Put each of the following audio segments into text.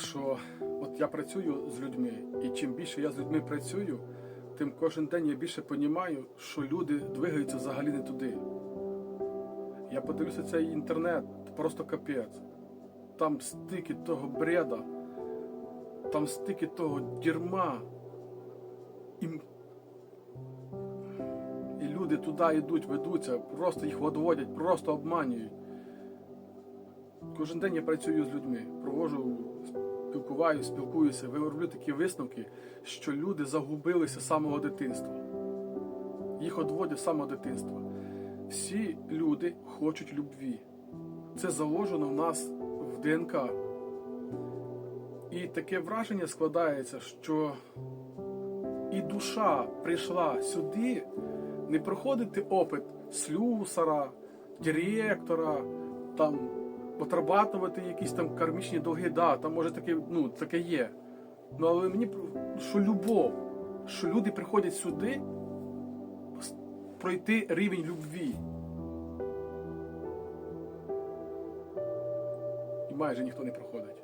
що от я працюю з людьми, і чим більше я з людьми працюю, тим кожен день я більше розумію, що люди двигаються взагалі не туди. Я подивлюся цей інтернет, просто капець. Там стільки того бреда, там стільки того дерьма. І, і люди туди йдуть, ведуться, просто їх відводять, просто обманюють. Кожен день я працюю з людьми, провожу, спілкуваюся, спілкуюся, вироблю такі висновки, що люди загубилися з самого дитинства. Їх одводять з самого дитинства. Всі люди хочуть любві. Це заложено в нас в ДНК. І таке враження складається, що і душа прийшла сюди не проходити опит слюсара, директора, там отрабатувати якісь там кармічні долги, да, там може таке, ну, таке є. Ну але мені що любов, що люди приходять сюди пройти рівень любві. І майже ніхто не проходить.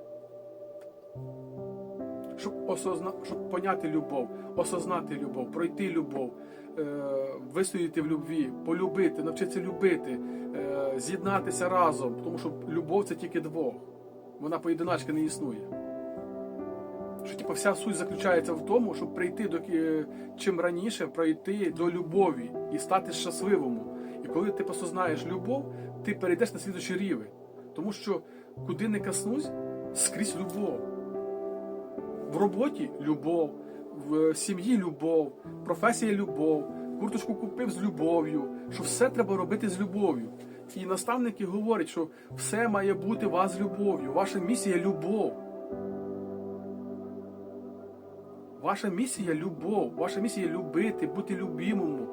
Щоб, осозна... щоб поняти любов, осознати любов, пройти любов, е... вистояти в любві, полюбити, навчитися любити. З'єднатися разом, тому що любов це тільки двох. Вона поєдиначки не існує. Що типу, вся суть заключається в тому, щоб прийти до чим раніше пройти до любові і стати щасливим. І коли ти посознаєш любов, ти перейдеш на слідуючий рівень. Тому що куди не коснусь, скрізь любов. В роботі любов, в сім'ї любов, професія любов, курточку купив з любов'ю, що все треба робити з любов'ю. І наставники говорять, що все має бути вас любов'ю. Ваша місія любов. Ваша місія любов, ваша місія любити, бути любимому.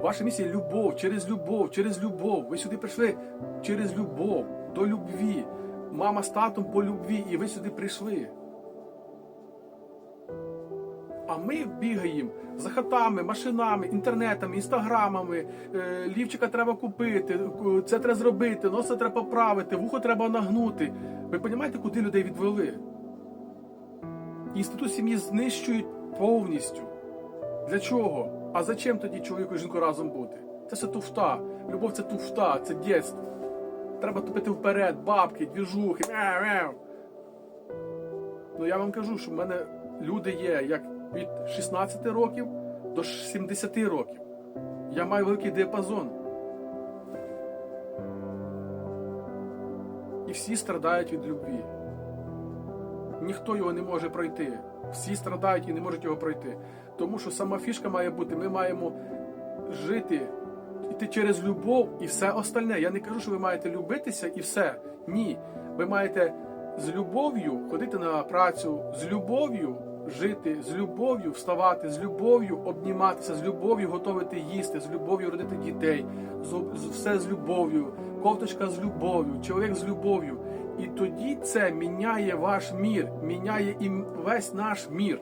Ваша місія любов, через любов, через любов. Ви сюди прийшли через любов, до любві. Мама з татом по любві, і ви сюди прийшли. А ми бігаємо за хатами, машинами, інтернетами, інстаграмами. Е, лівчика треба купити, це треба зробити, носа треба поправити, вухо треба нагнути. Ви розумієте, куди людей відвели? Інститут сім'ї знищують повністю. Для чого? А зачем тоді чоловіку і жінку разом бути? Це все туфта. Любов це туфта, це дєтство. Треба тупити вперед, бабки, двіжухи. Ну я вам кажу, що в мене люди є як від 16 років до 70 років. Я маю великий діапазон. І всі страдають від любві. Ніхто його не може пройти. Всі страдають і не можуть його пройти. Тому що сама фішка має бути, ми маємо жити, йти через любов і все остальне. Я не кажу, що ви маєте любитися і все. Ні. Ви маєте з любов'ю ходити на працю, з любов'ю жити, з любов'ю вставати, з любов'ю обніматися, з любов'ю готувати їсти, з любов'ю родити дітей, з, все з любов'ю, ковточка з любов'ю, чоловік з любов'ю. І тоді це міняє ваш мір, міняє і весь наш мір.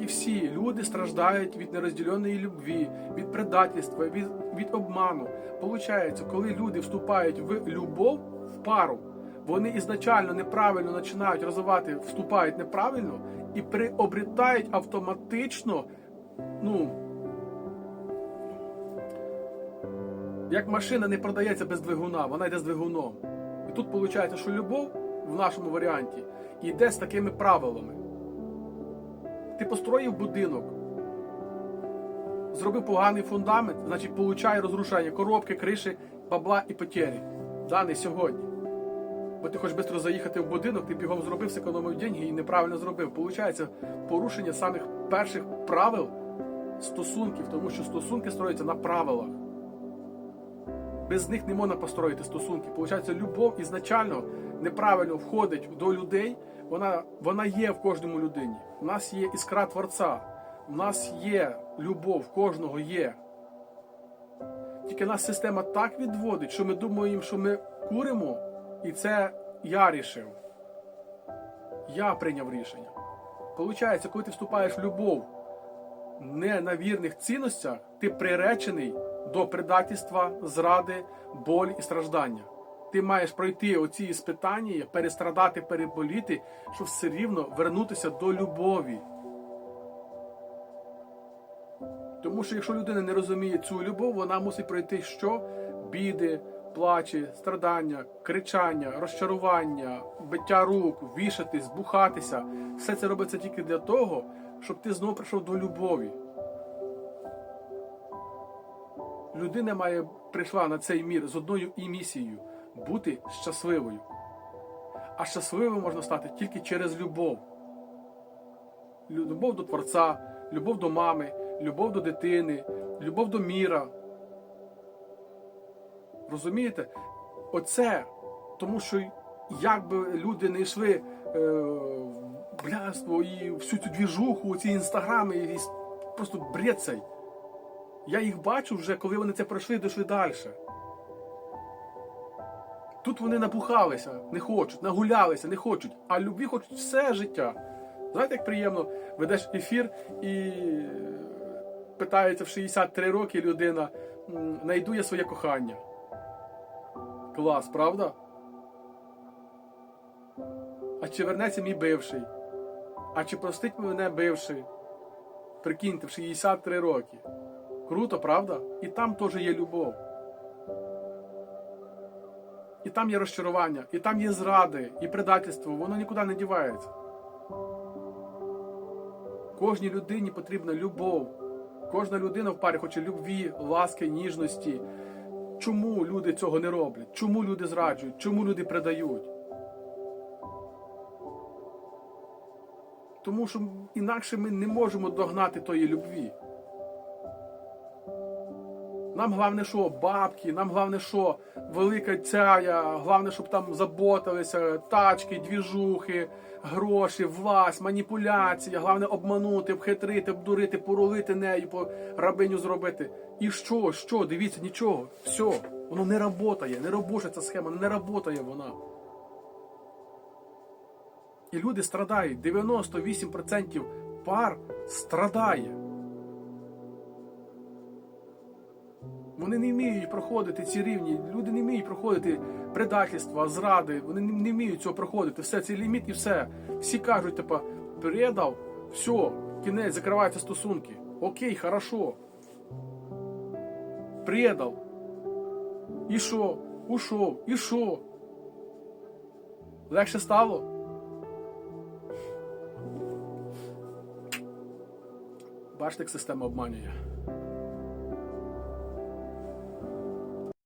І всі люди страждають від нерозділеної любві, від предательства, від, від обману. Получається, коли люди вступають в любов, в пару, вони ізначально неправильно починають розвивати, вступають неправильно і приобретають автоматично, ну, як машина не продається без двигуна, вона йде з двигуном. І тут виходить, що любов в нашому варіанті йде з такими правилами. Ти построїв будинок, зробив поганий фундамент, значить получай розрушення коробки, криші, бабла і потері. Да, не сьогодні. Бо ти хочеш швидко заїхати в будинок, ти бігом зробив, зекономив деньги і неправильно зробив. Получається порушення самих перших правил стосунків, тому що стосунки строються на правилах. Без них не можна построїти стосунки. Получається, любов ізначально неправильно входить до людей. Вона, вона є в кожному людині. У нас є іскра Творця, у нас є любов, кожного є. Тільки нас система так відводить, що ми думаємо, що ми куримо, і це я рішив. Я прийняв рішення. Получається, коли ти вступаєш в любов не на вірних цінностях, ти приречений до предательства, зради, болі і страждання. Ти маєш пройти оці іспитання, перестрадати, переболіти, щоб все рівно вернутися до любові. Тому що якщо людина не розуміє цю любов, вона мусить пройти що? Біди, плачі, страдання, кричання, розчарування, биття рук, вішатись, бухатися. Все це робиться тільки для того, щоб ти знову прийшов до любові. Людина має прийшла на цей мір з одною і місією бути щасливою. А щасливим можна стати тільки через любов. Любов до Творця, любов до мами, любов до дитини, любов до міра. Розумієте? Оце, тому що як би люди не йшли е, в блядство і всю цю двіжуху, ці інстаграми, і просто бред цей. Я їх бачу вже, коли вони це пройшли, дійшли далі. Тут вони напухалися, не хочуть, нагулялися, не хочуть, а любві хочуть все життя. Знаєте, як приємно, ведеш ефір і е, питається в 63 роки людина, найду я своє кохання. Клас, правда? А чи вернеться мій бивший? А чи простить мене бивший? Прикиньте, в 63 роки. Круто, правда? І там теж є любов. І там є розчарування, і там є зради, і предательство, воно нікуди не дівається. Кожній людині потрібна любов. Кожна людина в парі хоче любві, ласки, ніжності. Чому люди цього не роблять? Чому люди зраджують? Чому люди предають? Тому що інакше ми не можемо догнати тої любві. Нам головне, що бабки, нам головне, що велика цяя, головне, щоб там заботилися, тачки, двіжухи, гроші, власть, маніпуляція, головне обманути, обхитрити, обдурити, порулити нею, по рабиню зробити. І що, що, дивіться, нічого, все, воно не працює, не робоча ця схема, не працює вона. І люди страдають. 98% пар страдає. Вони не вміють проходити ці рівні. Люди не вміють проходити предательства, зради. Вони не, вміють цього проходити. Все, це ліміт і все. Всі кажуть, типа, передав, все, кінець, закриваються стосунки. Окей, хорошо. Предав. І що? Ушов. І що? Легше стало? Бачите, як система обманює.